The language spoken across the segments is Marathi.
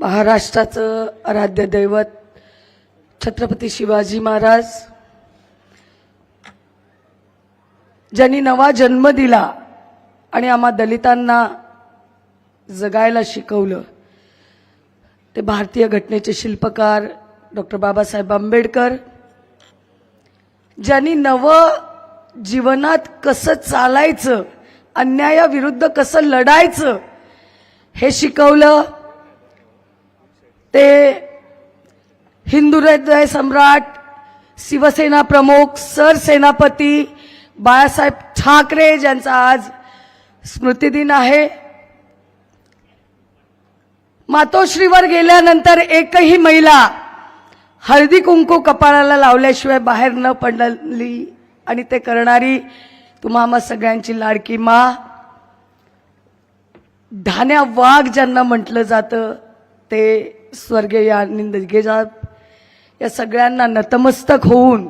महाराष्ट्राचं आराध्य दैवत छत्रपती शिवाजी महाराज. ज्यांनी नवा जन्म दिला आणि आम्हा दलितांना जगायला शिकवलं ते भारतीय घटनेचे शिल्पकार डॉक्टर बाबासाहेब आंबेडकर. ज्यांनी नवं जीवनात कसं चालायचं अन्यायाविरुद्ध कसं लढायचं हे शिकवलं. ते हिंदू हृदय सम्राट शिवसेना प्रमुख सरसेनापती बाळासाहेब ठाकरे ज्यांचा आज स्मृतिदिन आहे. मातोश्रीवर गेल्यानंतर एकही महिला हळदी कुंकू कपाळाला लावल्याशिवाय बाहेर न पडली आणि ते करणारी तुम्हा सगळ्यांची लाडकी मा. धान्या वाघ ज्यांना म्हटलं जातं ते स्वर्गीय आनंद या सगळ्यांना नतमस्तक होऊन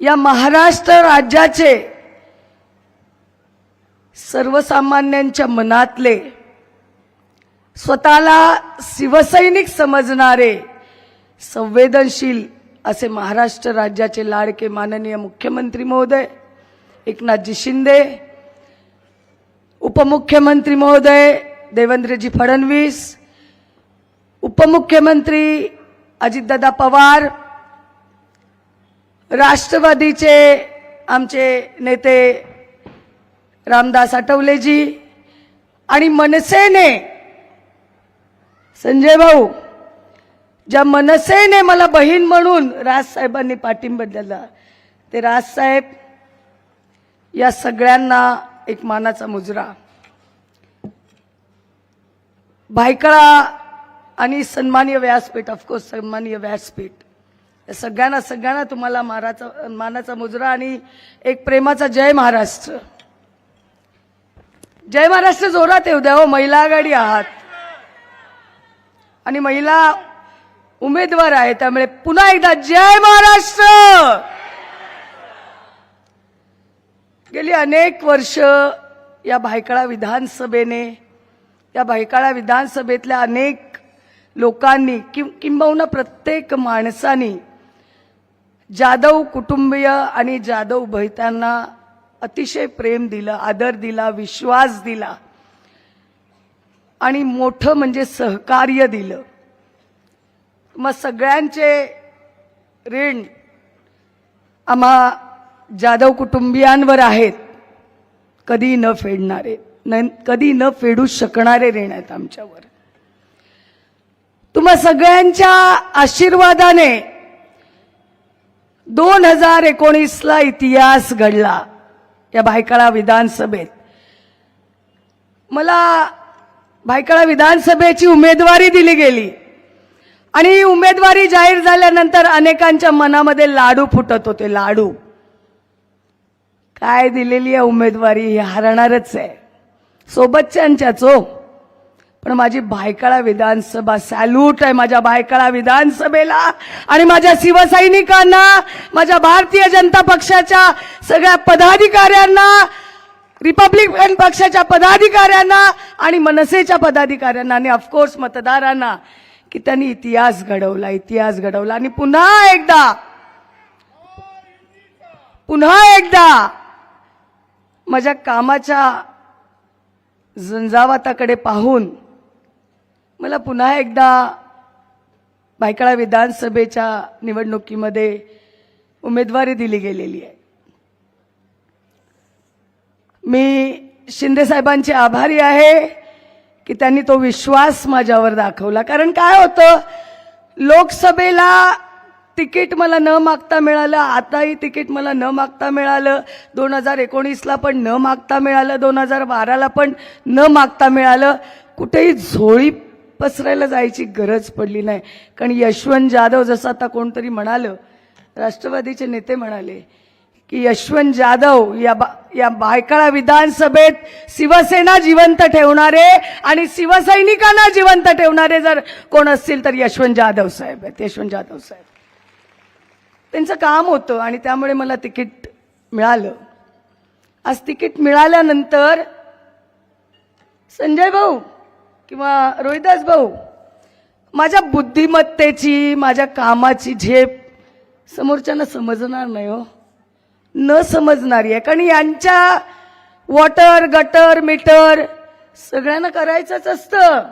या महाराष्ट्र राज्याचे सर्वसामान्यांच्या मनातले स्वतःला शिवसैनिक समजणारे संवेदनशील असे महाराष्ट्र राज्याचे लाडके माननीय मुख्यमंत्री महोदय एकनाथजी शिंदे उपमुख्यमंत्री महोदय देवेंद्रजी फडणवीस उपमुख्यमंत्री अजितदादा पवार राष्ट्रवादीचे आमचे नेते रामदास आठवलेजी आणि मनसेने संजय भाऊ ज्या मनसेने मला बहीण म्हणून राजसाहेबांनी पाठिंबा दिला ते राजसाहेब या सगळ्यांना एक मानाचा मुजरा. भायकळा आणि सन्मान्य व्यासपीठ ऑफकोर्स सन्मान्य व्यासपीठ. सगळ्यांना सगळ्यांना तुम्हाला माराचा मानाचा मुजरा आणि एक प्रेमाचा जय महाराष्ट्र. जय महाराष्ट्र जोरात येऊ द्या हो महिला आघाडी आहात. आणि महिला उमेदवार आहे त्यामुळे पुन्हा एकदा जय महाराष्ट्र! गेली अनेक वर्ष या भायखळा विधानसभेने या भायखळा विधानसभेतल्या अनेक लोकांनी किं किंबहुना प्रत्येक माणसानी जाधव कुटुंबीय आणि जाधव भैतांना अतिशय प्रेम दिलं आदर दिला विश्वास दिला आणि मोठं म्हणजे सहकार्य दिलं. मग सगळ्यांचे ऋण आम्हा जाधव कुटुंबियांवर आहेत. कधी न फेडणारे न कधी न फेडू शकणारे ऋण आहेत आमच्यावर. तुम्हा सगळ्यांच्या आशीर्वादाने दोन हजार एकोणीसला इतिहास घडला या भायखळा विधानसभेत. मला भायखळा विधानसभेची उमेदवारी दिली गेली आणि उमेदवारी जाहीर झाल्यानंतर अनेकांच्या मनामध्ये लाडू फुटत होते लाडू. काय दिलेली आहे उमेदवारी? ही हरणारच आहे. सोबतच्यांच्याच हो. पण माझी भायकाळा विधानसभा सॅल्यूट आहे माझ्या भायकाळा विधानसभेला. आणि माझ्या शिवसैनिकांना माझ्या भारतीय जनता पक्षाच्या सगळ्या पदाधिकाऱ्यांना रिपब्लिकन पक्षाच्या पदाधिकाऱ्यांना आणि मनसेच्या पदाधिकाऱ्यांना आणि ऑफकोर्स मतदारांना की त्यांनी इतिहास घडवला इतिहास घडवला. आणि पुन्हा एकदा पुन्हा एकदा माझ्या कामाच्या झंझावाताकडे पाहून मला पुन्हा एकदा भायखळा विधानसभेच्या निवडणुकीमध्ये उमेदवारी दिली गेलेली आहे. मी शिंदेसाहेबांचे आभारी आहे की त्यांनी तो विश्वास माझ्यावर दाखवला. कारण काय होतं? लोकसभेला तिकीट मला न मागता मिळालं आताही तिकीट मला न मागता मिळालं दोन हजार एकोणीसला पण न मागता मिळालं दोन हजार बाराला पण न मागता मिळालं. कुठेही झोळी पसरायला जायची गरज पडली नाही. कारण यशवंत जाधव जसं आता कोणतरी म्हणालं राष्ट्रवादीचे नेते म्हणाले की यशवंत जाधव या बा या बायकाळा विधानसभेत शिवसेना जिवंत ठेवणारे आणि शिवसैनिकांना जिवंत ठेवणारे जर कोण असतील तर यशवंत जाधव साहेब आहेत. यशवंत जाधव साहेब. त्यांचं काम होतं आणि त्यामुळे मला तिकीट मिळालं. आज तिकीट मिळाल्यानंतर संजय भाऊ किंवा रोहिदास भाऊ माझ्या बुद्धिमत्तेची माझ्या कामाची झेप समोरच्यांना समजणार नाही हो. न समजणारी आहे. कारण यांच्या वॉटर गटर मीटर सगळ्यांना करायचंच असतं.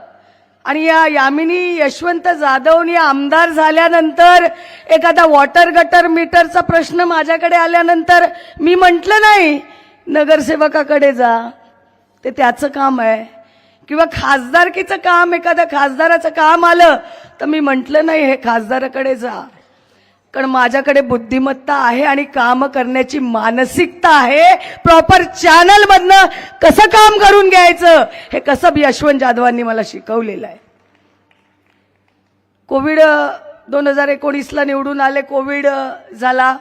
आणि या यामिनी यशवंत जाधवनी आमदार झाल्यानंतर एखादा वॉटर गटर मीटरचा प्रश्न माझ्याकडे आल्यानंतर मी म्हटलं नाही नगरसेवकाकडे जा. ते त्याचं काम आहे. किंवा खासदारकीचं काम एखाद्या खासदाराचं काम आलं तर मी म्हटलं नाही हे खासदाराकडे जा. कारण माझ्याकडे बुद्धिमत्ता आहे आणि काम करण्याची मानसिकता आहे. प्रॉपर चॅनल मधनं कसं काम करून घ्यायचं हे कसं यशवंत जाधवांनी मला शिकवलेलं आहे. कोविड दोन हजार एकोणीसला निवडून आले कोविड झाला.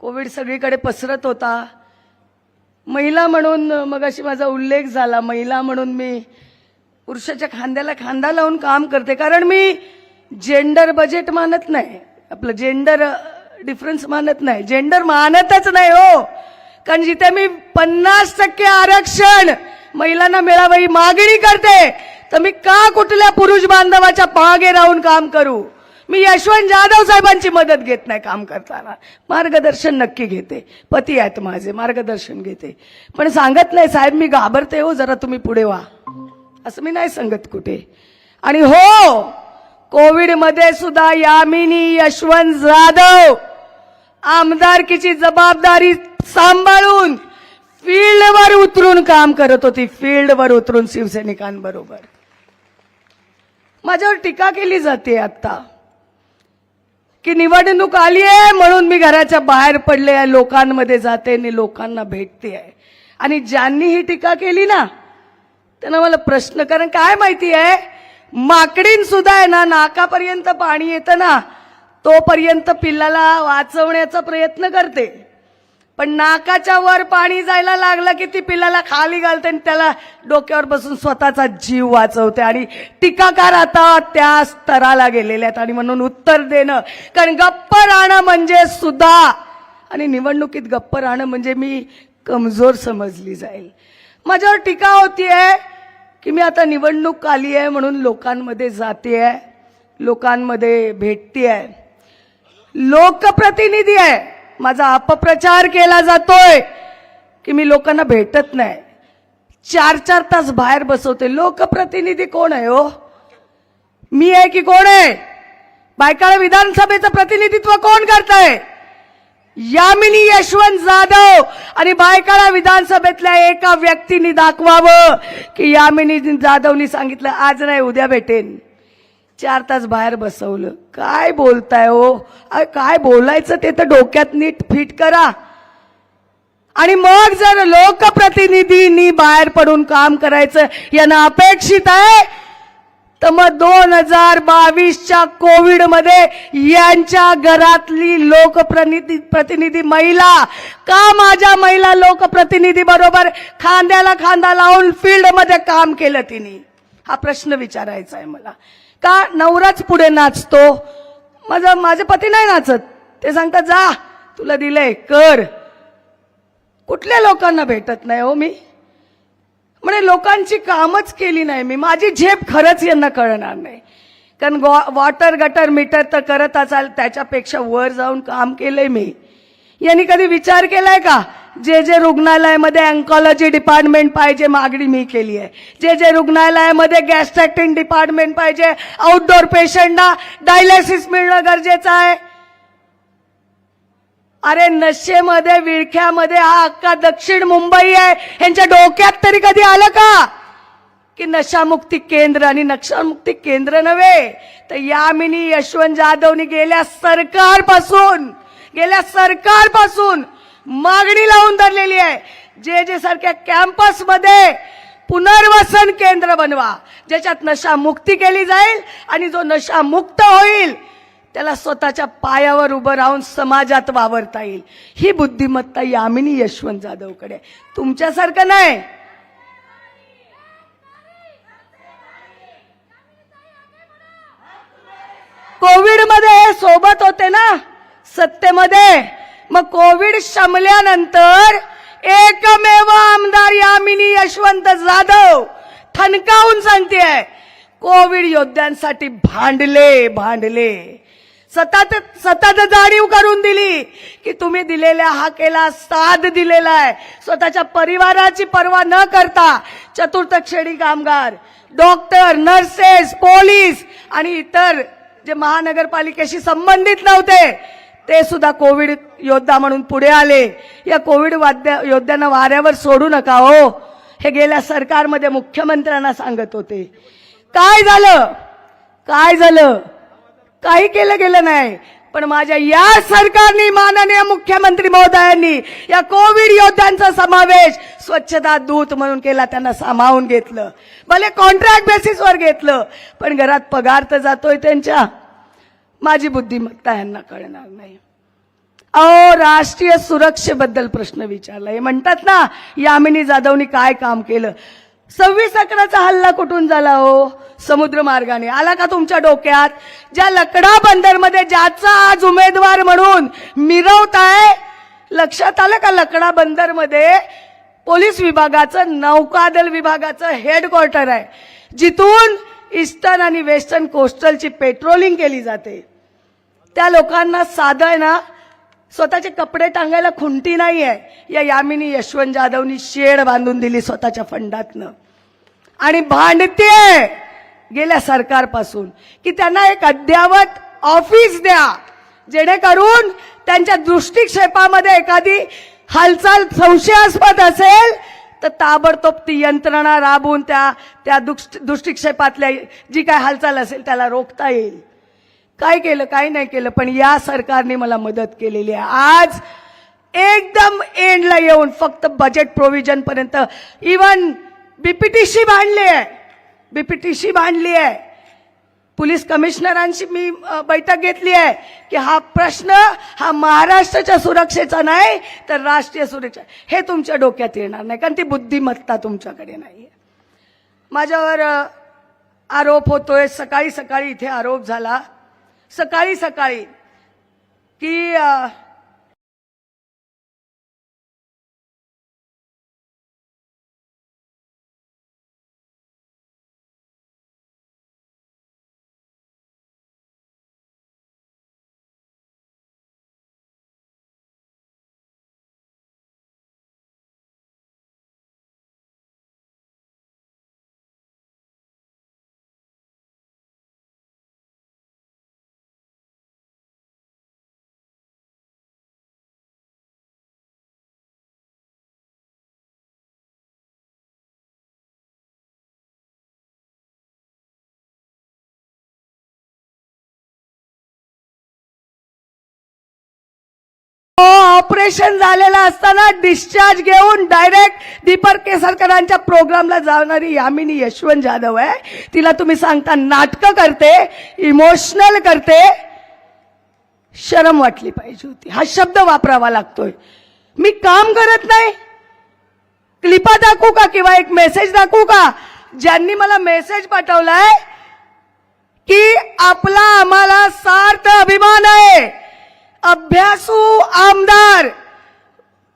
कोविड सगळीकडे पसरत होता. महिला म्हणून मग मगाशी माझा उल्लेख झाला. महिला म्हणून मी पुरुषाच्या खांद्याला खांदा लावून काम करते. कारण मी जेंडर बजेट मानत नाही. आपलं जेंडर डिफरन्स मानत नाही. जेंडर मानतच नाही हो. कारण जिथे मी पन्नास टक्के आरक्षण महिलांना मिळावं ही मागणी करते तर मी का कुठल्या पुरुष बांधवाच्या पागे राहून काम करू? मी यशवंत जाधव साहेबांची मदत घेत नाही काम करताना. मार्गदर्शन नक्की घेते. पती आहेत माझे मार्गदर्शन घेते. पण सांगत नाही साहेब मी घाबरते हो जरा तुम्ही पुढे व्हा. असं मी नाही सांगत कुठे. आणि हो कोविडमध्ये सुद्धा यामिनी यशवंत जाधव आमदारकीची जबाबदारी सांभाळून फील्डवर उतरून काम करत होती फील्डवर उतरून शिवसैनिकांबरोबर. माझ्यावर टीका केली जाते आता. की निवडणूक आली आहे म्हणून मी घराच्या बाहेर पडले आहे लोकांमध्ये जाते आणि लोकांना भेटते आहे. आणि ज्यांनी ही टीका केली ना त्यांना मला प्रश्न कारण काय माहिती आहे माकडीन सुद्धा आहे ना नाकापर्यंत पाणी येतं ना तोपर्यंत पिल्लाला वाचवण्याचा प्रयत्न करते. पण नाकाच्या वर पाणी जायला लागलं की ती पिलाला खाली घालते आणि त्याला डोक्यावर बसून स्वतःचा जीव वाचवते आणि टीकाकार आता त्या स्तराला गेलेले आहेत आणि म्हणून उत्तर देणं. कारण गप्प राहणं म्हणजे सुद्धा आणि निवडणुकीत गप्प राहणं म्हणजे मी कमजोर समजली जाईल. माझ्यावर टीका होतीये की मी आता निवडणूक आली आहे म्हणून लोकांमध्ये जाते आहे लोकांमध्ये भेटते आहे लोकप्रतिनिधी आहे माझा अपप्रचार केला जातोय की मी लोकांना भेटत नाही. चार चार तास बाहेर बसवते. लोकप्रतिनिधी कोण आहे हो? मी आहे की कोण आहे? बायकाळा विधानसभेचं प्रतिनिधित्व कोण करताय? यामिनी यशवंत जाधव आणि बायकाळा विधानसभेतल्या एका व्यक्तीने दाखवावं की यामिनी जाधवनी सांगितलं आज नाही उद्या भेटेन. चार तास बाहेर बसवलं. काय बोलताय हो? अरे काय बोलायचं ते तर डोक्यात नीट फिट करा. आणि मग जर लोकप्रतिनिधींनी बाहेर पडून काम करायचं यांना अपेक्षित आहे तर मग दोन हजार बावीसच्या कोविडमध्ये यांच्या घरातली लोकप्रतिनिधी प्रतिनिधी महिला का माझ्या महिला लोकप्रतिनिधी बरोबर खांद्याला खांदा लावून फील्डमध्ये काम केलं तिने? हा प्रश्न विचारायचा आहे मला. का नवराच पुढे नाचतो. माझा माझे पती नाही नाचत. ते सांगतात जा तुला दिलंय कर. कुठल्या लोकांना भेटत नाही हो मी? म्हणजे लोकांची कामच केली नाही मी. माझी झेप खरंच यांना कळणार नाही. कारण गॉ- वॉटर गटर मीटर तर करत असाल त्याच्यापेक्षा वर जाऊन काम केलंय मी. यांनी कधी विचार केलाय का? जे जे रुग्णालयामध्ये अँकॉलॉजी डिपार्टमेंट पाहिजे मागणी मी केली आहे. जे जे रुग्णालयामध्ये गॅस्ट्रॅक्टिंग डिपार्टमेंट पाहिजे आउटडोर पेशंटना डायलिसिस मिळणं गरजेचं आहे. अरे नशेमध्ये विळख्यामध्ये हा अख्खा दक्षिण मुंबई आहे. यांच्या डोक्यात तरी कधी आलं का? की नशामुक्ती केंद्र आणि नक्षामुक्ती केंद्र नव्हे. तर यामिनी यशवंत जाधवनी गेल्या सरकारपासून गेल्या सरकारपासून मागणी लावून धरलेली आहे. जे जे सारख्या कॅम्पसमध्ये पुनर्वसन केंद्र बनवा ज्याच्यात नशा मुक्ती केली जाईल आणि जो नशा मुक्त होईल त्याला स्वतःच्या पायावर उभं राहून समाजात वावरता येईल. ही बुद्धिमत्ता यामिनी यशवंत जाधवकडे तुमच्यासारखं नाही. कोविडमध्ये हे सोबत होते ना? सत्तेमध्ये. मग कोविड शमल्यानंतर एकमेव आमदार यामिनी यशवंत जाधव थनकावून सांगते कोविड योद्ध्यांसाठी भांडले भांडले. सतत सतत जाणीव करून दिली की तुम्ही दिलेल्या हाकेला साथ दिलेला आहे. स्वतःच्या परिवाराची पर्वा न करता चतुर्थ श्रेणी कामगार डॉक्टर नर्सेस पोलीस आणि इतर जे महानगरपालिकेशी संबंधित नव्हते ते सुद्धा कोविड योद्धा म्हणून पुढे आले. या कोविड वाद्य योद्ध्यांना वाऱ्यावर सोडू नका हो. हे गेल्या सरकारमध्ये मुख्यमंत्र्यांना सांगत होते. काय झालं? काय झालं? काही केलं गेलं नाही. पण माझ्या या सरकारने माननीय मुख्यमंत्री महोदयांनी या कोविड योद्ध्यांचा समावेश स्वच्छता दूत म्हणून केला त्यांना सामावून घेतलं. भले कॉन्ट्रॅक्ट बेसिसवर घेतलं पण घरात पगार तर जातोय त्यांच्या. माझी बुद्धिमत्ता यांना कळणार नाही. अहो राष्ट्रीय सुरक्षेबद्दल प्रश्न विचारला हे म्हणतात ना यामिनी जाधवनी काय काम केलं? सव्वीस अकराचा हल्ला कुठून झाला हो? समुद्र मार्गाने आला का तुमच्या डोक्यात? ज्या लकडा बंदरमध्ये ज्याचा आज उमेदवार म्हणून मिरवताय लक्षात आलं का लकडा बंदरमध्ये? पोलीस विभागाचं नौकादल विभागाचं हेडक्वार्टर आहे. जिथून ईस्टर्न आणि वेस्टर्न कोस्टलची पेट्रोलिंग केली जाते. त्या लोकांना साधं आहे ना स्वतःचे कपडे टांगायला खुंटी नाही आहे या यामिनी यशवंत जाधवनी शेड बांधून दिली स्वतःच्या फंडातनं. आणि भांडते गेल्या सरकारपासून की त्यांना एक अद्यावत ऑफिस द्या. जेणेकरून त्यांच्या दृष्टिक्षेपामध्ये एखादी हालचाल संशयास्पद असेल तर ताबडतोब ती यंत्रणा राबवून त्या त्या दृष्टिक्षेपातल्या जी काय हालचाल असेल त्याला रोखता येईल. काय केलं काय नाही केलं पण या सरकारने मला मदत केलेली आहे. आज एकदम एंडला येऊन फक्त बजेट प्रोव्हिजन पर्यंत इवन बीपीटीशी बांधली आहे. बीपीटीशी बांधली आहे. पोलीस कमिशनरांशी मी बैठक घेतली आहे की हा प्रश्न हा महाराष्ट्राच्या सुरक्षेचा नाही तर राष्ट्रीय सुरक्षा. हे तुमच्या डोक्यात येणार नाही कारण ती बुद्धिमत्ता तुमच्याकडे नाही माझ्यावर आरोप होतोय. सकाळी सकाळी इथे आरोप झाला सकाळी सकाळी की ऑपरेशन झालेलं असताना डिस्चार्ज घेऊन डायरेक्ट दीपक केसरकरांच्या प्रोग्रामला जाणारी यामिनी यशवंत जाधव आहे. तिला तुम्ही सांगता नाटकं करते इमोशनल करते. शरम वाटली पाहिजे होती. हा शब्द वापरावा लागतोय. मी काम करत नाही. क्लिपा दाखवू का किंवा एक मेसेज दाखवू का? ज्यांनी मला मेसेज पाठवलाय की आपला आम्हाला सार्थ अभिमान आहे. अभ्यासू आमदार.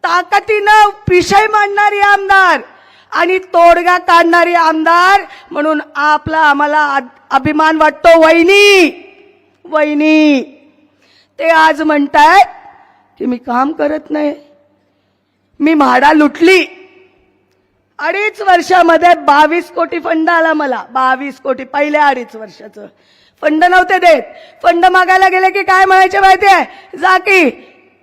ताकदीनं विषय मांडणारी आमदार आणि तोडगा काढणारी आमदार म्हणून आपला आम्हाला अभिमान वाटतो. वहिनी वहिनी ते आज म्हणतायत की मी काम करत नाही. मी म्हाडा लुटली. अडीच वर्षामध्ये बावीस कोटी फंड आला मला. बावीस कोटी पहिल्या अडीच वर्षाचं. फंड नव्हते देत. फंड मागायला गेले की काय म्हणायचे माहिती आहे? जा की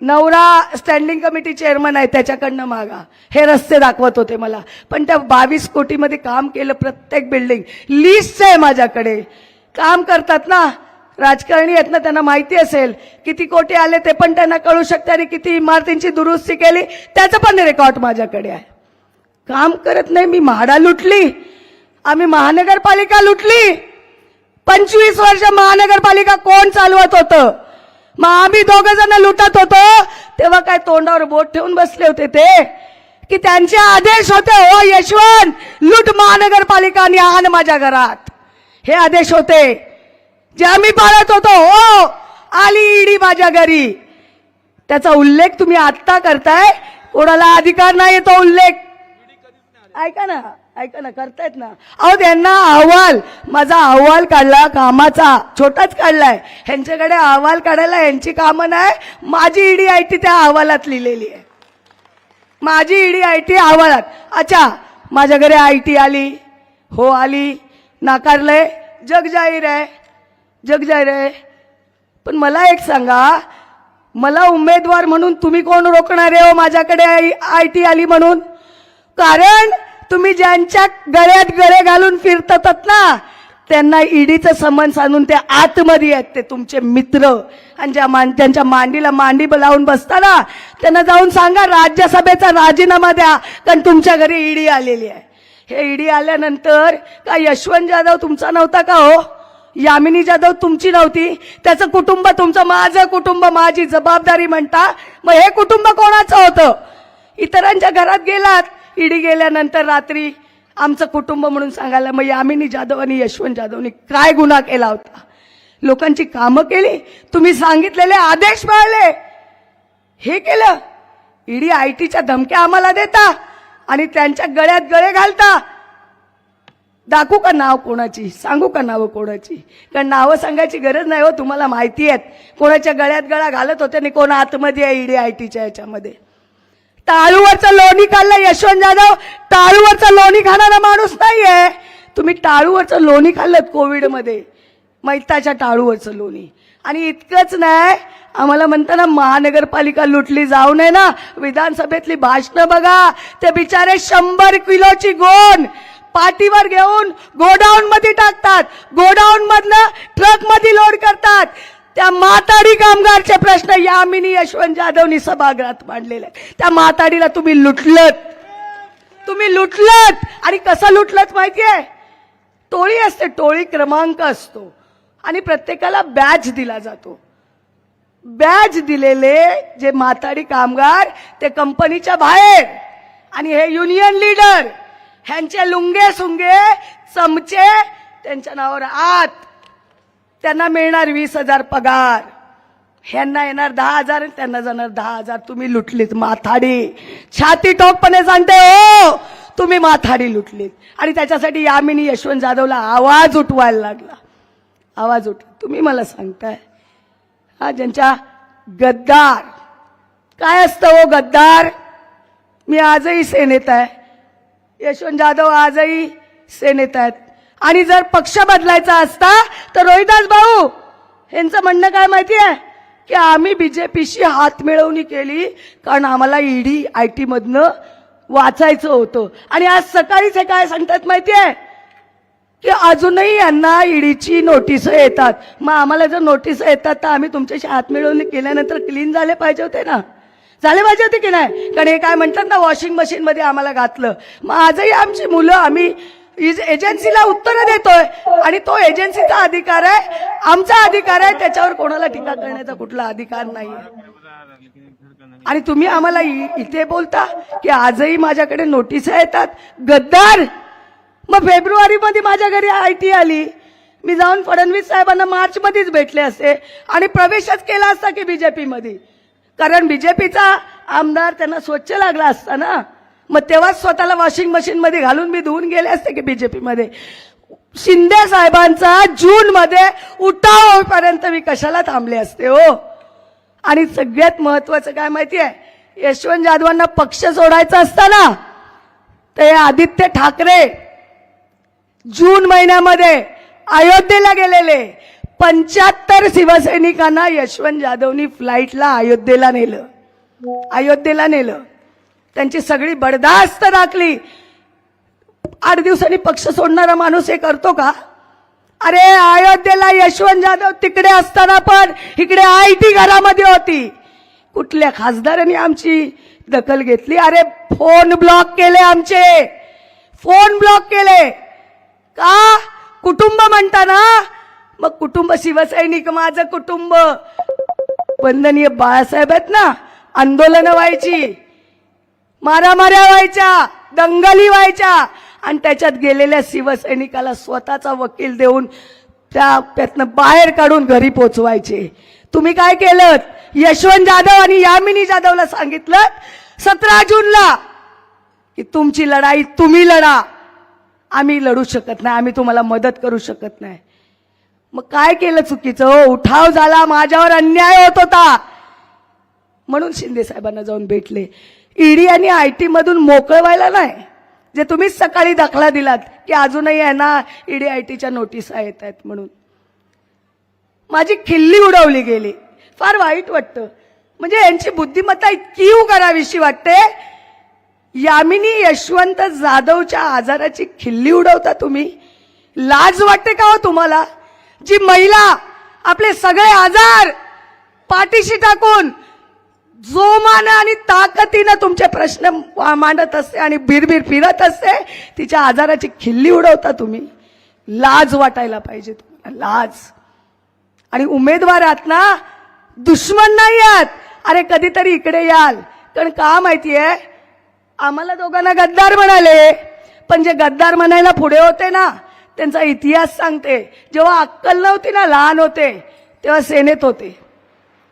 नवरा स्टँडिंग कमिटी चेअरमन आहे त्याच्याकडनं मागा. हे रस्ते दाखवत होते मला. पण त्या बावीस कोटीमध्ये काम केलं प्रत्येक बिल्डिंग लिस्ट आहे माझ्याकडे. काम करतात ना. राजकारणी आहेत ना त्यांना माहिती असेल. किती कोटी आले ते पण त्यांना कळू शकते आणि किती इमारतींची दुरुस्ती केली त्याचं पण रेकॉर्ड माझ्याकडे आहे. काम करत नाही मी म्हाडा लुटली. आम्ही महानगरपालिका लुटली. पंचवीस वर्ष महानगरपालिका कोण चालवत होतं? मग आम्ही दोघ जण लुटत होतो. तेव्हा काय तोंडावर बोट ठेवून बसले होते ते. की त्यांचे आदेश होते हो यशवंत लूट महानगरपालिका आणि आण माझ्या घरात. हे आदेश होते. जे आम्ही पाळत होतो हो आली ईडी माझ्या घरी. त्याचा उल्लेख तुम्ही आत्ता करताय. कोणाला अधिकार नाही तो उल्लेख. ऐका ना. ऐका ना करतायत ना. अहो त्यांना अहवाल माझा अहवाल काढला कामाचा छोटाच काढलाय. ह्यांच्याकडे अहवाल काढायला यांची कामं नाही. माझी ईडी आय टी त्या अहवालात लिहिलेली आहे. माझी ईडी आय टी अहवालात. अच्छा माझ्याकडे आय टी आली. हो आली. नाकारलंय. जग जाहीर आहे. जग जाहीर आहे. पण मला एक सांगा मला उमेदवार म्हणून तुम्ही कोण रोखणार आहे हो माझ्याकडे आय टी आली म्हणून? कारण तुम्ही ज्यांच्या गळ्यात गळे घालून फिरतात ना त्यांना ईडीचं समन्स आणून ते आतमध्ये आहेत ते तुमचे मित्र. आणि ज्या मान त्यांच्या मांडीला मांडी लावून बसताना त्यांना जाऊन सांगा राज्यसभेचा राजीनामा द्या कारण तुमच्या घरी ईडी आलेली आहे. हे ईडी आल्यानंतर का यशवंत जाधव तुमचा नव्हता का हो? यामिनी जाधव तुमची नव्हती? त्याचं कुटुंब तुमचं माझं कुटुंब माझी जबाबदारी म्हणता मग हे कुटुंब कोणाचं होतं? इतरांच्या घरात गेलात ईडी गेल्यानंतर रात्री आमचं कुटुंब म्हणून सांगायला मग यामिनी जाधव आणि यशवंत जाधवनी काय गुन्हा केला होता? लोकांची कामं केली तुम्ही सांगितलेले आदेश पाळले. हे केलं. ईडी आय टीच्या धमक्या आम्हाला देता आणि त्यांच्या गळ्यात गळे घालता. दाखवू का नाव कोणाची? सांगू का नावं कोणाची? कारण नावं सांगायची गरज नाही हो तुम्हाला माहिती आहेत. कोणाच्या गळ्यात गळा घालत होते आणि कोण आतमध्ये आहे ईडी आय टीच्या याच्यामध्ये? टाळूवरचं लोणी खाल्लं यशवंत जाधव टाळूवरचं लोणी खाणारा माणूस नाहीये. तुम्ही टाळूवरचं लोणी खाल्लं कोविडमध्ये. मैताच्या टाळूवरचं लोणी. आणि इतकंच नाही आम्हाला म्हणताना महानगरपालिका लुटली जाऊ नये ना. विधानसभेतली भाषणं बघा. ते बिचारे शंभर किलोची गोण पाठीवर घेऊन गोडाऊन मध्ये टाकतात. गोडाऊन मधनं ट्रकमध्ये लोड करतात. त्या माताडी कामगारचे प्रश्न यामिनी यशवंत जाधवनी सभागृहात मांडलेले त्या माताडीला तुम्ही लुटलत. तुम्ही लुटलत. आणि कसं लुटलत माहितीये? टोळी असते टोळी क्रमांक असतो. आणि प्रत्येकाला बॅच दिला जातो. बॅच दिलेले जे माताडी कामगार ते कंपनीच्या बाहेर. आणि हे युनियन लीडर ह्यांचे लुंगे सुंगे चमचे त्यांच्या नावावर आत त्यांना मिळणार वीस हजार पगार. ह्यांना येणार दहा हजार आणि त्यांना जाणार दहा हजार. तुम्ही लुटलीत माथाडी. छाती टोकपणे सांगते हो तुम्ही माथाडी लुटलीत. आणि त्याच्यासाठी यामिनी यशवंत जाधवला आवाज उठवायला लागला. आवाज उठ तुम्ही मला सांगताय हा ज्यांच्या गद्दार. काय असतं हो गद्दार? मी आजही सेनेत आहे. यशवंत जाधव आजही सेनेत आहेत. आणि जर पक्ष बदलायचा असता तर रोहिदास भाऊ यांचं म्हणणं काय माहिती आहे की आम्ही बीजेपीशी हात मिळवणी केली कारण आम्हाला ईडी आय टी मधनं वाचायचं होतं. आणि आज सकाळीच हे काय सांगतात माहिती आहे की अजूनही यांना ईडीची नोटीस येतात. मग आम्हाला जर नोटीस येतात तर आम्ही तुमच्याशी हात मिळवणी केल्यानंतर क्लीन झाले पाहिजे होते ना? झाले पाहिजे होते की नाही? कारण हे काय म्हणतात ना वॉशिंग मशीनमध्ये आम्हाला घातलं. मग आजही आमची मुलं आम्ही एजन्सीला उत्तरं देतोय आणि तो एजन्सीचा अधिकार आहे. आमचा अधिकार आहे त्याच्यावर कोणाला टीका करण्याचा कुठला अधिकार नाही. आणि तुम्ही आम्हाला इ- इथे बोलता की आजही माझ्याकडे नोटीस येतात. गद्दार! मग फेब्रुवारी मध्ये माझ्या घरी आय टी आली. मी जाऊन फडणवीस साहेबांना मार्च मध्येच भेटले असते आणि प्रवेशच केला असता की बीजेपी मध्ये कारण बीजेपीचा आमदार त्यांना स्वच्छ लागला असता ना. मग तेव्हाच स्वतःला वॉशिंग मशीनमध्ये घालून मी धुवून गेले असते की बीजेपीमध्ये शिंदे साहेबांचा जूनमध्ये उठाव होईपर्यंत मी कशाला थांबले असते हो? आणि सगळ्यात महत्वाचं काय माहिती आहे? यशवंत जाधवांना पक्ष सोडायचा असताना ते आदित्य ठाकरे जून महिन्यामध्ये अयोध्येला गेलेले. पंच्याहत्तर शिवसैनिकांना यशवंत जाधवनी फ्लाईटला अयोध्येला नेलं. अयोध्येला नेलं. त्यांची सगळी बडदास्त राखली. आठ दिवसांनी पक्ष सोडणारा माणूस हे करतो का? अरे अयोध्येला यशवंत जाधव तिकडे असताना पण इकडे आय टी घरामध्ये होती. कुठल्या खासदारांनी आमची दखल घेतली? अरे फोन ब्लॉक केले आमचे. फोन ब्लॉक केले. का? कुटुंब म्हणताना? मग कुटुंब शिवसैनिक माझं कुटुंब. वंदनीय बाळासाहेब आहेत ना? आंदोलनं व्हायची. मारामाऱ्या व्हायच्या दंगली व्हायच्या. आणि त्याच्यात गेलेल्या शिवसैनिकाला स्वतःचा वकील देऊन त्या त्यातनं बाहेर काढून घरी पोचवायचे. तुम्ही काय केलं यशवंत जाधव आणि यामिनी जाधवला सांगितलं सतरा जूनला की तुमची लढाई तुम्ही लढा. आम्ही लढू शकत नाही आम्ही तुम्हाला मदत करू शकत नाही. मग काय केलं चुकीचं? हो उठाव झाला माझ्यावर अन्याय होत होता. म्हणून शिंदे साहेबांना जाऊन भेटले. ईडी आणि आय टीमधून मोकळ व्हायला नाही. जे तुम्हीच सकाळी दाखला दिलात की अजूनही यांना ईडी आय टीच्या नोटिसा येत आहेत म्हणून. माझी खिल्ली उडवली गेली. फार वाईट वाटतं. म्हणजे यांची बुद्धिमत्ता इतकी करावीशी वाटते. यामिनी यशवंत जाधवच्या आजाराची खिल्ली उडवता तुम्ही? लाज वाटते का हो तुम्हाला? जी महिला आपले सगळे आजार पाठीशी टाकून जोमानं आणि ताकदीनं तुमचे प्रश्न मांडत असते आणि भिरभिर फिरत असते तिच्या आजाराची खिल्ली उडवता तुम्ही. लाज वाटायला पाहिजे तुम्हाला लाज. आणि उमेदवार आहात ना दुश्मन नाही आहात. अरे कधीतरी इकडे याल. कारण का माहितीये आम्हाला दोघांना गद्दार म्हणाले. पण जे गद्दार म्हणायला पुढे होते ना त्यांचा इतिहास सांगते. जेव्हा अक्कल नव्हती ना लहान होते तेव्हा सेनेत होते.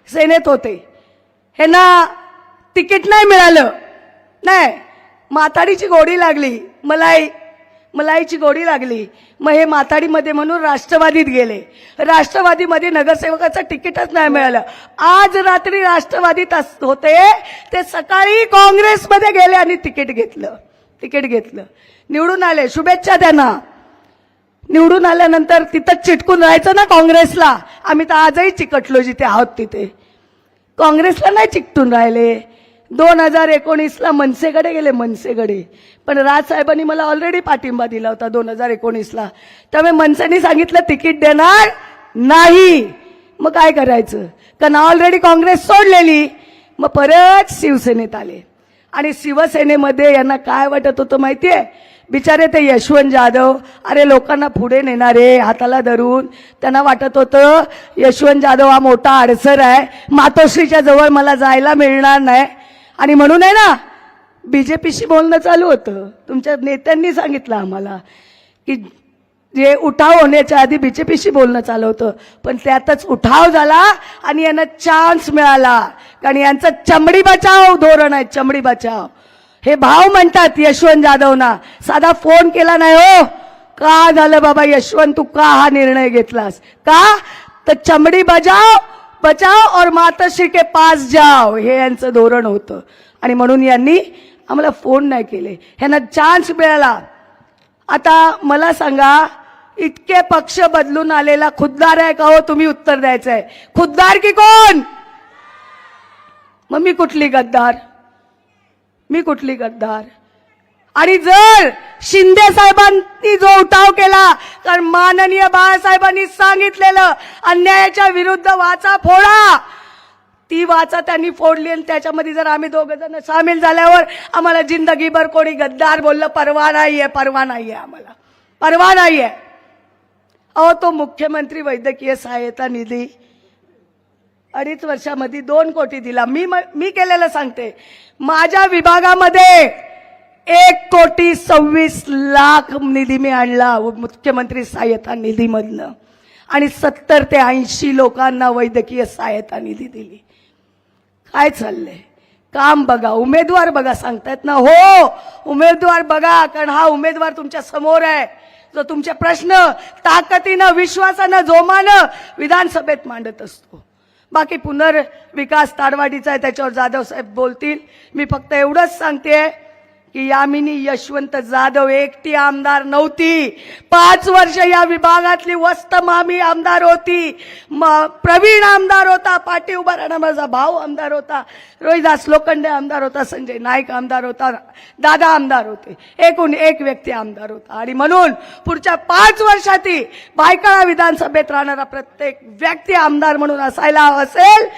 सेनेत होते. हे ना तिकीट नाही मिळालं. नाही माताडीची गोडी लागली. मलाई मलाईची गोडी लागली. मग हे माताडीमध्ये म्हणून राष्ट्रवादीत गेले. राष्ट्रवादीमध्ये नगरसेवकाचं तिकीटच नाही मिळालं. आज रात्री राष्ट्रवादीत अस- होते ते सकाळी काँग्रेसमध्ये गेले आणि तिकीट घेतलं. तिकीट घेतलं. निवडून आले. शुभेच्छा त्यांना. निवडून आल्यानंतर तिथं चिटकून राहायचं ना काँग्रेसला. आम्ही तर आजही चिकटलो जिथे आहोत तिथे. काँग्रेसला नाही चिकटून राहिले. दोन हजार एकोणीसला मनसेकडे गेले मनसेकडे. पण राजसाहेबांनी मला ऑलरेडी पाठिंबा दिला होता दोन हजार एकोणीसला. त्यामुळे मनसेनी सांगितलं तिकीट देणार नाही. मग काय करायचं? कारण ऑलरेडी काँग्रेस सोडलेली. मग परत शिवसेनेत आले. आणि शिवसेनेमध्ये यांना काय वाटत होतं माहिती आहे बिचारे ते यशवंत जाधव अरे लोकांना पुढे नेणारे हाताला धरून. त्यांना वाटत होतं यशवंत जाधव हा मोठा अडसर आहे. मातोश्रीच्या जवळ मला जायला मिळणार नाही. आणि म्हणून आहे ना बी जे पीशी बोलणं चालू होतं. तुमच्या नेत्यांनी सांगितलं आम्हाला की जे उठाव होण्याच्या आधी बी जे पीशी बोलणं चालू होतं. पण त्यातच उठाव झाला आणि यांना चान्स मिळाला. कारण यांचं चमडी बचाव धोरण आहे चमडी बचाव. हे भाव म्हणतात यशवंत जाधवना. साधा फोन केला नाही हो. का झालं बाबा यशवंत तू का हा निर्णय घेतलास? का? तर चमडी बजाव बचाव और मातोश्री के पास जाव. हे यांचं धोरण होतं. आणि म्हणून यांनी आम्हाला फोन नाही केले. ह्यांना चान्स मिळाला. आता मला सांगा इतके पक्ष बदलून आलेला खुद्दार आहे का हो? तुम्ही उत्तर द्यायचंय. खुद्दार की कोण? मग मी कुठली गद्दार? मी कुठली गद्दार? आणि जर शिंदे साहेबांनी जो उठाव केला तर माननीय बाळासाहेबांनी सांगितलेलं अन्यायाच्या विरुद्ध वाचा फोडा. ती वाचा त्यांनी फोडली आणि त्याच्यामध्ये जर आम्ही दोघ जण सामील झाल्यावर आम्हाला जिंदगीभर कोणी गद्दार बोललं परवा नाहीये परवा नाहीये आम्हाला. परवा नाहीये. अहो तो मुख्यमंत्री वैद्यकीय सहाय्यता निधी अडीच वर्षामध्ये दोन कोटी दिला. मी मी केलेलं सांगते. माझ्या विभागामध्ये एक कोटी सव्वीस लाख निधी मी आणला. मुख्यमंत्री सहाय्यता निधीमधनं. आणि सत्तर ते ऐंशी लोकांना वैद्यकीय सहाय्यता निधी दिली. काय चाललंय? काम बघा. उमेदवार बघा. सांगतायत ना हो उमेदवार बघा. कारण हा उमेदवार तुमच्यासमोर आहे. जो तुमचे प्रश्न ताकदीनं विश्वासानं जोमानं विधानसभेत मांडत असतो. बाकी पुनर्विकास ताडवाडीचा आहे त्याच्यावर जाधव साहेब बोलतील. मी फक्त एवढंच सांगते की यामिनी यशवंत जाधव एकटी आमदार नव्हती. पाच वर्ष या विभागातली वस्त मामी आमदार होती. म- प्रवीण आमदार होता पाठी उभा राहणार माझा भाऊ आमदार होता रोहिदास लोखंडे आमदार होता संजय नाईक आमदार होता दादा आमदार होते. एकूण एक व्यक्ती आमदार होता. आणि म्हणून पुढच्या पाच वर्षातही बायकाळा विधानसभेत राहणारा प्रत्येक व्यक्ती आमदार म्हणून असायला असेल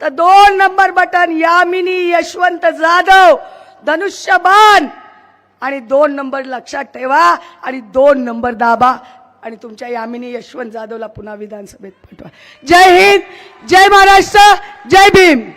तर दोन नंबर बटन यामिनी यशवंत जाधव. धनुष्यबाण. आणि दोन नंबर लक्षात ठेवा आणि दोन नंबर दाबा. आणि तुमच्या यामिनी यशवंत जाधवला पुन्हा विधानसभेत पाठवा. जय हिंद जय महाराष्ट्र जय भीम.